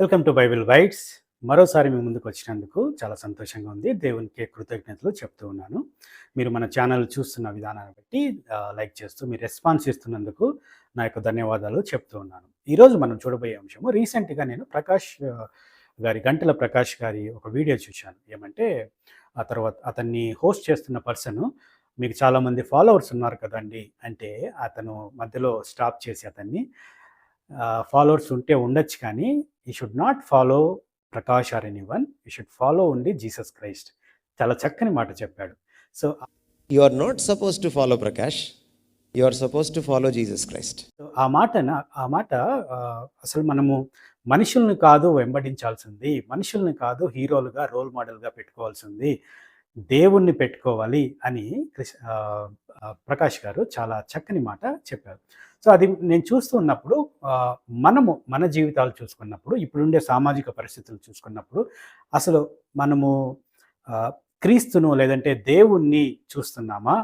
Welcome to Bible bytes. మరోసారి మీ ముందుకు వచ్చినందుకు చాలా సంతోషంగా ఉంది. దేవునికి కృతజ్ఞతలు చెప్తూ ఉన్నాను. మీరు మన ఛానల్ చూస్తున్న విధానాన్ని బట్టి లైక్ చేస్తూ మీరు రెస్పాన్స్ ఇస్తున్నందుకు నా యొక్క ధన్యవాదాలు చెప్తూ ఉన్నాను. ఈరోజు మనం చూడబోయే అంశము రీసెంట్గా నేను ప్రకాష్ గారి గంటల ప్రకాష్ గారి ఒక వీడియో చూశాను. ఏమంటే ఆ తర్వాత అతన్ని హోస్ట్ చేస్తున్న పర్సన్ మీకు చాలామంది ఫాలోవర్స్ ఉన్నారు కదండి అంటే అతను మధ్యలో స్టాప్ చేసి అతన్ని ఫాలోవర్స్ ఉంటే ఉండొచ్చు కానీ you should not follow Prakash or any one you should follow only Jesus Christ చాలా చక్కని మాట చెప్పాడు so You are not supposed to follow Prakash. You are supposed to follow Jesus Christ. ఆ మాట ఆ మాట అసలు మనము మనుషుల్ని కాదు వెంబడించాల్సింది మనుషుల్ని కాదు హీరోలుగా రోల్ మోడల్గా పెట్టుకోవాల్సింది దేవుణ్ణి పెట్టుకోవాలి అని కృష్ ప్రకాష్ గారు చాలా చక్కని మాట చెప్పారు. సో అది నేను చూస్తూ ఉన్నప్పుడు మనము మన జీవితాలు చూసుకున్నప్పుడు ఇప్పుడుండే సామాజిక పరిస్థితులు చూసుకున్నప్పుడు అసలు మనము క్రీస్తును లేదంటే దేవుణ్ణి చూస్తున్నామా?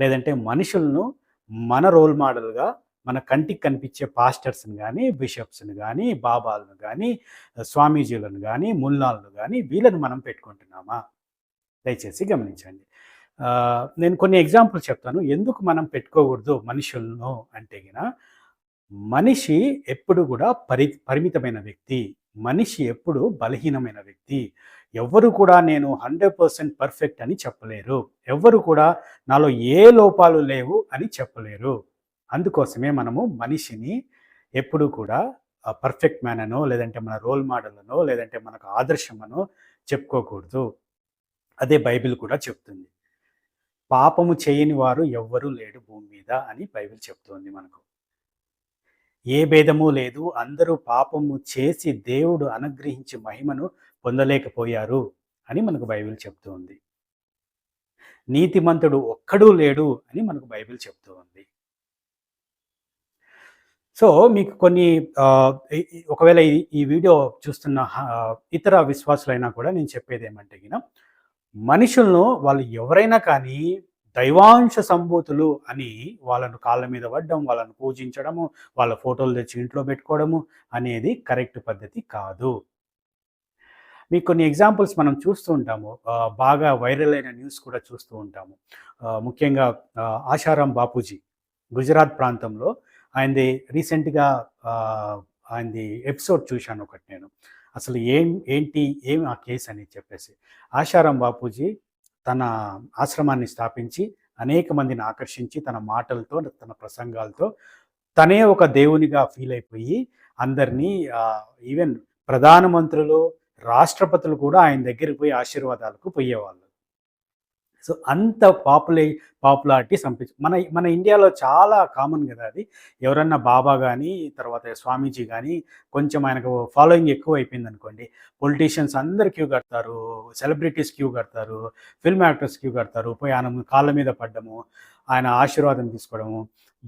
లేదంటే మనుషులను మన రోల్ మోడల్గా మన కంటికి కనిపించే పాస్టర్స్ని కానీ బిషప్స్ని కానీ బాబాలను కానీ స్వామీజీలను కానీ ముల్లాలను కానీ వీళ్ళని మనం పెట్టుకుంటున్నామా? దయచేసి గమనించండి. నేను కొన్ని ఎగ్జాంపుల్ చెప్తాను. ఎందుకు మనం పెట్టుకోకూడదు మనుషులను అంటే గిన మనిషి ఎప్పుడు కూడా పరి పరిమితమైన వ్యక్తి మనిషి ఎప్పుడు బలహీనమైన వ్యక్తి ఎవ్వరు కూడా నేను హండ్రెడ్ పర్సెంట్ పర్ఫెక్ట్ అని చెప్పలేరు. ఎవ్వరు కూడా నాలో ఏ లోపాలు లేవు అని చెప్పలేరు. అందుకోసమే మనము మనిషిని ఎప్పుడు కూడా పర్ఫెక్ట్ మ్యాన్ అనో లేదంటే మన రోల్ మోడల్ అనో లేదంటే మనకు ఆదర్శం అనో చెప్పుకోకూడదు. అదే బైబిల్ కూడా చెప్తుంది. పాపము చేయని వారు ఎవ్వరూ లేడు భూమి మీద అని బైబిల్ చెప్తోంది మనకు. ఏ భేదము లేదు. అందరూ పాపము చేసి దేవుడు అనుగ్రహించి మహిమను పొందలేకపోయారు అని మనకు బైబిల్ చెప్తోంది. నీతిమంతుడు ఒక్కడూ లేడు అని మనకు బైబిల్ చెప్తూ ఉంది సో మీకు కొన్ని ఒకవేళ ఈ వీడియో చూస్తున్న ఇతర విశ్వాసులైనా కూడా నేను చెప్పేది ఏమంటే మనుషులను వాళ్ళు ఎవరైనా కానీ దైవాంశ సంభూతులు అని వాళ్ళను కాళ్ళ మీద పడ్డం వాళ్ళను పూజించడము వాళ్ళ ఫోటోలు తెచ్చి ఇంట్లో పెట్టుకోవడము అనేది కరెక్ట్ పద్ధతి కాదు. మీకు కొన్ని ఎగ్జాంపుల్స్ మనం చూస్తూ ఉంటాము. బాగా వైరల్ అయిన న్యూస్ కూడా చూస్తూ ఉంటాము. ముఖ్యంగా ఆశారాం బాపూజీ గుజరాత్ ప్రాంతంలో ఆయనది రీసెంట్గా ఆయనది ఎపిసోడ్ చూశాను ఒకటి నేను. అసలు ఏం ఏంటి ఏం ఆ కేసు అని చెప్పేసి. ఆశారాం బాపూజీ తన ఆశ్రమాన్ని స్థాపించి అనేక మందిని ఆకర్షించి తన మాటలతో తన ప్రసంగాలతో తనే ఒక దేవునిగా ఫీల్ అయిపోయి అందరినీ ఈవెన్ ప్రధానమంత్రులు రాష్ట్రపతులు కూడా ఆయన దగ్గరికి పోయి ఆశీర్వాదాలకు పోయేవాళ్ళు. సో అంత పాపులే పాపులారిటీ సంపించ మన మన ఇండియాలో చాలా కామన్ కదా అది. ఎవరన్నా బాబా కానీ తర్వాత స్వామీజీ కానీ కొంచెం ఆయనకు ఫాలోయింగ్ ఎక్కువ అయిపోయింది అనుకోండి పొలిటీషియన్స్ అందరు క్యూ కడతారు సెలబ్రిటీస్ క్యూ కడతారు ఫిల్మ్ యాక్టర్స్ క్యూ కడతారు పోయి ఆయన కాళ్ళ మీద పడ్డము ఆయన ఆశీర్వాదం తీసుకోవడము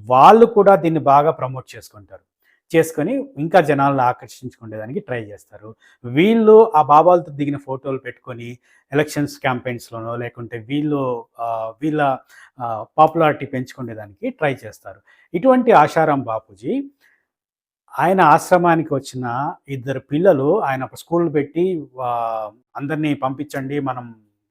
వాళ్ళు కూడా దీన్ని బాగా ప్రమోట్ చేసుకుంటారు. చేసుకొని ఇంకా జనాలను ఆకర్షించుకునేదానికి ట్రై చేస్తారు. వీళ్ళు ఆ బాబాలతో దిగిన ఫోటోలు పెట్టుకొని ఎలక్షన్స్ క్యాంపెయిన్స్లోనో లేకుంటే వీళ్ళు వీళ్ళ పాపులారిటీ పెంచుకునేదానికి ట్రై చేస్తారు. ఇటువంటి ఆశారాం బాపూజీ ఆయన ఆశ్రమానికి వచ్చిన ఇద్దరు పిల్లలు ఆయన ఒక స్కూల్ పెట్టి అందరినీ పంపించండి మనం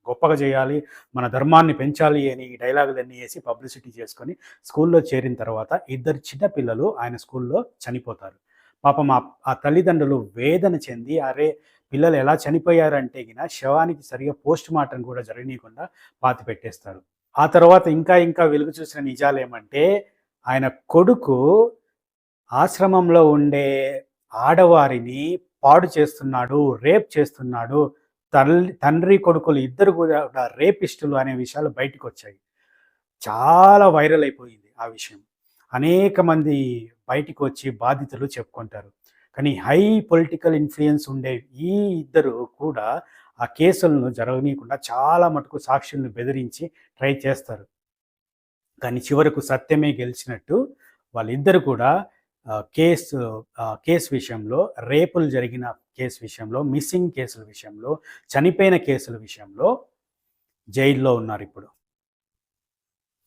గొప్పగా చేయాలి మన ధర్మాన్ని పెంచాలి అని ఈ డైలాగులన్నీ వేసి పబ్లిసిటీ చేసుకొని స్కూల్లో చేరిన తర్వాత ఇద్దరు చిన్న పిల్లలు ఆయన స్కూల్లో చనిపోతారు. పాపం ఆ తల్లిదండ్రులు వేదన చెంది అరే పిల్లలు ఎలా చనిపోయారంటే గిన శవానికి సరిగా పోస్ట్ మార్టం కూడా జరగనీయకుండా పాతి పెట్టేస్తారు. ఆ తర్వాత ఇంకా ఇంకా వెలుగు చూసిన నిజాలు ఏమంటే ఆయన కొడుకు ఆశ్రమంలో ఉండే ఆడవారిని పాడు చేస్తున్నాడు రేప్ చేస్తున్నాడు తల్లి తండ్రి కొడుకులు ఇద్దరు కూడా రేపిస్టులు అనే విషయాలు బయటకు వచ్చాయి చాలా వైరల్ అయిపోయింది ఆ విషయం. అనేక మంది బయటికి వచ్చి బాధితులు చెప్పుకుంటారు. కానీ హై పొలిటికల్ ఇన్ఫ్లుయెన్స్ ఉండే ఈ ఇద్దరు కూడా ఆ కేసులను జరగనీయకుండా చాలా మటుకు సాక్షులను బెదిరించి ట్రై చేస్తారు. కానీ చివరకు సత్యమే గెలిచినట్టు వాళ్ళిద్దరు కూడా కేసు కేసు విషయంలో రేపులు జరిగిన కేసు విషయంలో మిస్సింగ్ కేసుల విషయంలో చనిపోయిన కేసుల విషయంలో జైల్లో ఉన్నారు ఇప్పుడు.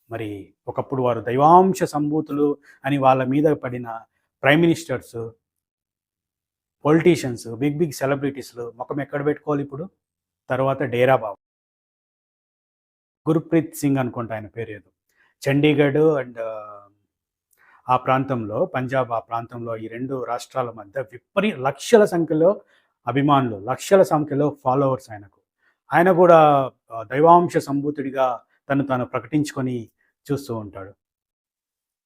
మరి ఒకప్పుడు వారు దైవాంశ సంభూతులు అని వాళ్ళ మీద పడిన prime ministers politicians big big సెలబ్రిటీస్లు ముఖం ఎక్కడ పెట్టుకోవాలి ఇప్పుడు? తర్వాత డేరా బాబు. గురుప్రీత్ సింగ్ అనుకుంటా ఆయన పేరు ఏదో చండీగఢ్ అండ్ ఆ ప్రాంతంలో పంజాబ్ ఆ ప్రాంతంలో ఈ రెండు రాష్ట్రాల మధ్య విపరీ లక్షల సంఖ్యలో అభిమానులు లక్షల సంఖ్యలో ఫాలోవర్స్ ఆయనకు. ఆయన కూడా దైవాంశ సంభూతుడిగా తను తాను ప్రకటించుకొని చూస్తూ ఉంటాడు.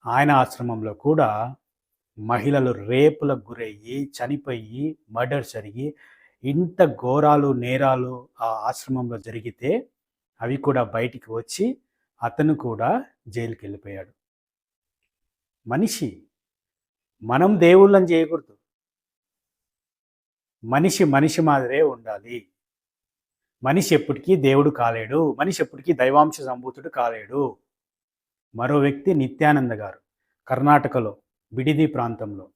ఆయన ఆశ్రమంలో కూడా మహిళలు రేపులకు గురయ్యి చనిపోయి మర్డర్ జరిగి ఇంత ఘోరాలు నేరాలు ఆ ఆశ్రమంలో జరిగితే అవి కూడా బయటికి వచ్చి అతను కూడా జైలుకి వెళ్ళిపోయాడు మనిషి మనం దేవుళ్ళని చేయకూడదు. మనిషి మనిషి మాదిరే ఉండాలి. మనిషి ఎప్పటికీ దేవుడు కాలేడు. మనిషి ఎప్పటికీ దైవాంశ సంభూతుడు కాలేడు. మరో వ్యక్తి నిత్యానంద గారు కర్ణాటకలో బిడిది ప్రాంతంలో.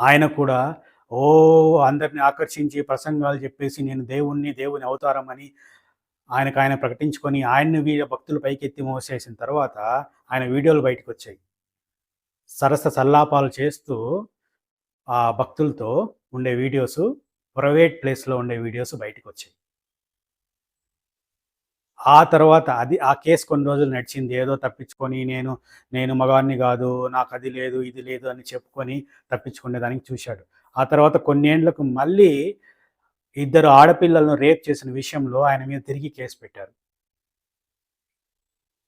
ఆయన కూడా ఓ అందరిని ఆకర్షించి ప్రసంగాలు చెప్పేసి నేను దేవుణ్ణి దేవుని అవతారం అని ఆయనకు ఆయన ప్రకటించుకొని ఆయన్ని వీడియో భక్తులు పైకెత్తి మోసేసిన తర్వాత ఆయన వీడియోలు బయటకు వచ్చాయి సరస సల్లాపాలు చేస్తూ ఆ భక్తులతో ఉండే వీడియోస్ ప్రైవేట్ ప్లేస్లో ఉండే వీడియోస్ బయటకు వచ్చాయి ఆ తర్వాత అది ఆ కేసు కొన్ని రోజులు నడిచింది. ఏదో తప్పించుకొని నేను నేను మగాన్ని కాదు నాకు అది లేదు ఇది లేదు అని చెప్పుకొని తప్పించుకునే దానికి చూశాడు. ఆ తర్వాత కొన్నేండ్లకు మళ్ళీ ఇద్దరు ఆడపిల్లలను రేప్ చేసిన విషయంలో ఆయన మీద తిరిగి కేసు పెట్టారు.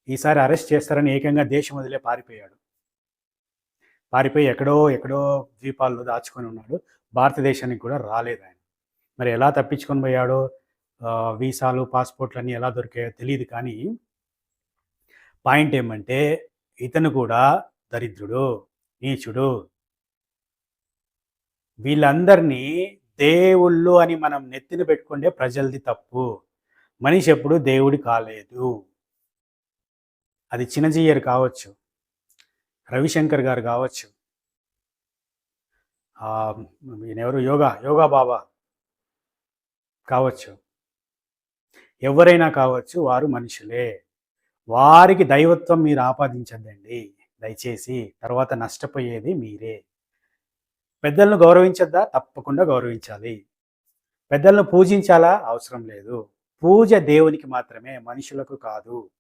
ఈసారి అరెస్ట్ చేస్తారని ఏకంగా దేశం వదిలే పారిపోయాడు. పారిపోయి ఎక్కడో ఎక్కడో ద్వీపాల్లో దాచుకొని ఉన్నాడు. భారతదేశానికి కూడా రాలేదు ఆయన. మరి ఎలా తప్పించుకొని పోయాడో వీసాలు పాస్పోర్ట్లు అన్నీ ఎలా దొరికాయో తెలియదు కానీ పాయింట్ ఏమంటే ఇతను కూడా దరిద్రుడు నీచుడు. వీళ్ళందరినీ దేవుళ్ళు అని మనం నెత్తిన పెట్టుకుంటే ప్రజలది తప్పు. మనిషి ఎప్పుడు దేవుడి కాలేదు. అది చిన్నజీయర్ కావచ్చు. రవిశంకర్ గారు కావచ్చు. ఎవరు యోగా యోగా బాబా కావచ్చు. ఎవరైనా కావచ్చు వారు మనుషులే. వారికి దైవత్వం మీరు ఆపాదించద్దండి. దయచేసి తర్వాత నష్టపోయేది మీరే. పెద్దలను గౌరవించద్దా? తప్పకుండా గౌరవించాలి. పెద్దలను పూజించాలా? అవసరం లేదు. పూజ దేవునికి మాత్రమే మనుషులకు కాదు.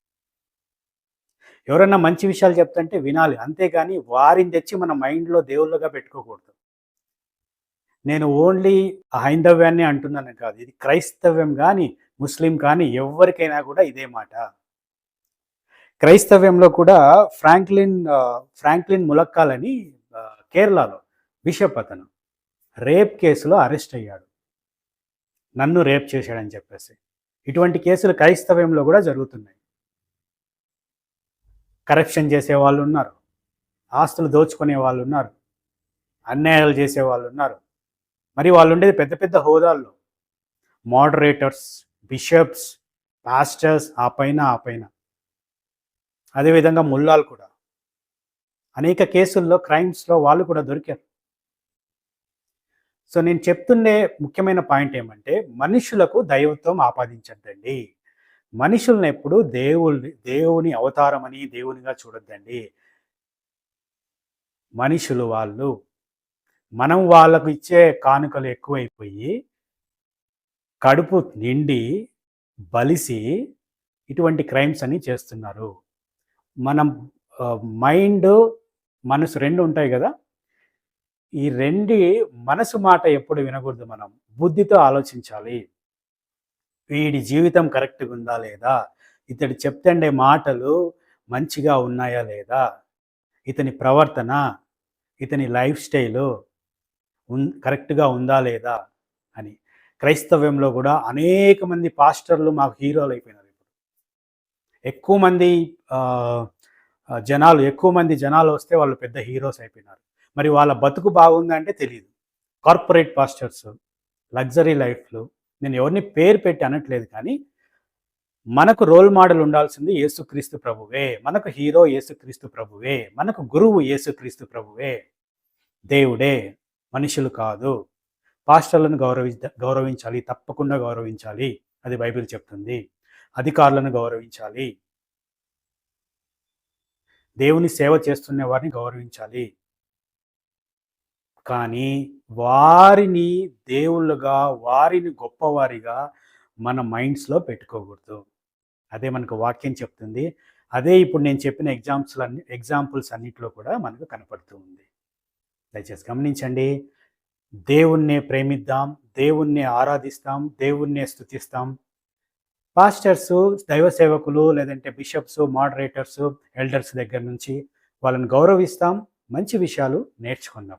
ఎవరన్నా మంచి విషయాలు చెప్తుంటే వినాలి. అంతేగాని వారిని తెచ్చి మన మైండ్లో దేవుళ్ళుగా పెట్టుకోకూడదు. నేను ఓన్లీ హైందవ్యాన్ని అంటున్నాను కాదు. ఇది క్రైస్తవ్యం కానీ ముస్లిం కానీ ఎవరికైనా కూడా ఇదే మాట. క్రైస్తవ్యంలో కూడా ఫ్రాంక్లిన్ ఫ్రాంక్లిన్ ములక్కాలని కేరళలో బిషప్ అతను రేప్ కేసులో అరెస్ట్ అయ్యాడు. నన్ను రేప్ చేశాడని చెప్పేసి. ఇటువంటి కేసులు క్రైస్తవ్యంలో కూడా జరుగుతున్నాయి. కరప్షన్ చేసే వాళ్ళు ఉన్నారు. ఆస్తులు దోచుకునే వాళ్ళు ఉన్నారు. అన్యాయాలు చేసే వాళ్ళు ఉన్నారు. మరి వాళ్ళు ఉండేది పెద్ద పెద్ద హోదాల్లో. మోడరేటర్స్ బిషప్స్ పాస్టర్స్ ఆ పైన ఆ పైన. అదేవిధంగా ముల్లాలు కూడా. అనేక కేసుల్లో క్రైమ్స్లో వాళ్ళు కూడా దొరికారు. సో నేను చెప్తుండే ముఖ్యమైన పాయింట్ ఏమంటే మనుషులకు దైవత్వం ఆపాదించద్దండి. మనుషుల్ని ఎప్పుడు దేవుని దేవుని అవతారం అని దేవునిగా చూడొద్దండి. మనుషులు వాళ్ళు మనం వాళ్ళకు ఇచ్చే కానుకలు ఎక్కువైపోయి కడుపు నిండి బలిసి ఇటువంటి క్రైమ్స్ అని చేస్తున్నారు. మనం మైండ్ మనసు రెండు ఉంటాయి కదా? ఈ రెండి మనసు మాట ఎప్పుడు వినకూడదు మనం. బుద్ధితో ఆలోచించాలి. వీడి జీవితం కరెక్ట్గా ఉందా లేదా? ఇతడు చెప్తుండే మాటలు మంచిగా ఉన్నాయా లేదా? ఇతని ప్రవర్తన ఇతని లైఫ్ స్టైలు ఉన్ కరెక్ట్గా ఉందా లేదా అని. క్రైస్తవ్యంలో కూడా అనేక మంది పాస్టర్లు మాకు హీరోలు అయిపోయినారు ఇప్పుడు. ఎక్కువ మంది జనాలు ఎక్కువ మంది జనాలు వస్తే వాళ్ళు పెద్ద హీరోస్ అయిపోయినారు. మరి వాళ్ళ బతుకు బాగుందంటే తెలియదు కార్పొరేట్ పాస్టర్స్ లగ్జరీ లైఫ్లు నేను ఎవరిని పేరు పెట్టి అనట్లేదు కానీ మనకు రోల్ మోడల్ ఉండాల్సింది యేసుక్రీస్తు ప్రభువే. మనకు హీరో యేసుక్రీస్తు ప్రభువే. మనకు గురువు యేసుక్రీస్తు ప్రభువే. దేవుడే మనుషులు కాదు. పాస్టర్లను గౌరవి గౌరవించాలి తప్పకుండా గౌరవించాలి అది బైబిల్ చెప్తుంది. అధికారులను గౌరవించాలి. దేవుని సేవ చేస్తున్న వారిని గౌరవించాలి. కానీ వారిని దేవుళ్ళుగా వారిని గొప్పవారిగా మన మైండ్స్లో పెట్టుకోకూడదు. అదే మనకు వాక్యం చెప్తుంది. అదే ఇప్పుడు నేను చెప్పిన ఎగ్జామ్స్ అన్ని ఎగ్జాంపుల్స్ అన్నింటిలో కూడా మనకు కనపడుతూ ఉంది. దయచేసి గమనించండి. దేవుణ్ణే ప్రేమిద్దాం దేవుణ్ణే ఆరాధిస్తాం దేవుణ్ణే స్థుతిస్తాం పాస్టర్స్ దైవ సేవకులు లేదంటే బిషప్స్ మోడరేటర్స్ ఎల్డర్స్ దగ్గర నుంచి వాళ్ళని గౌరవిస్తాం మంచి విషయాలు నేర్చుకుందాం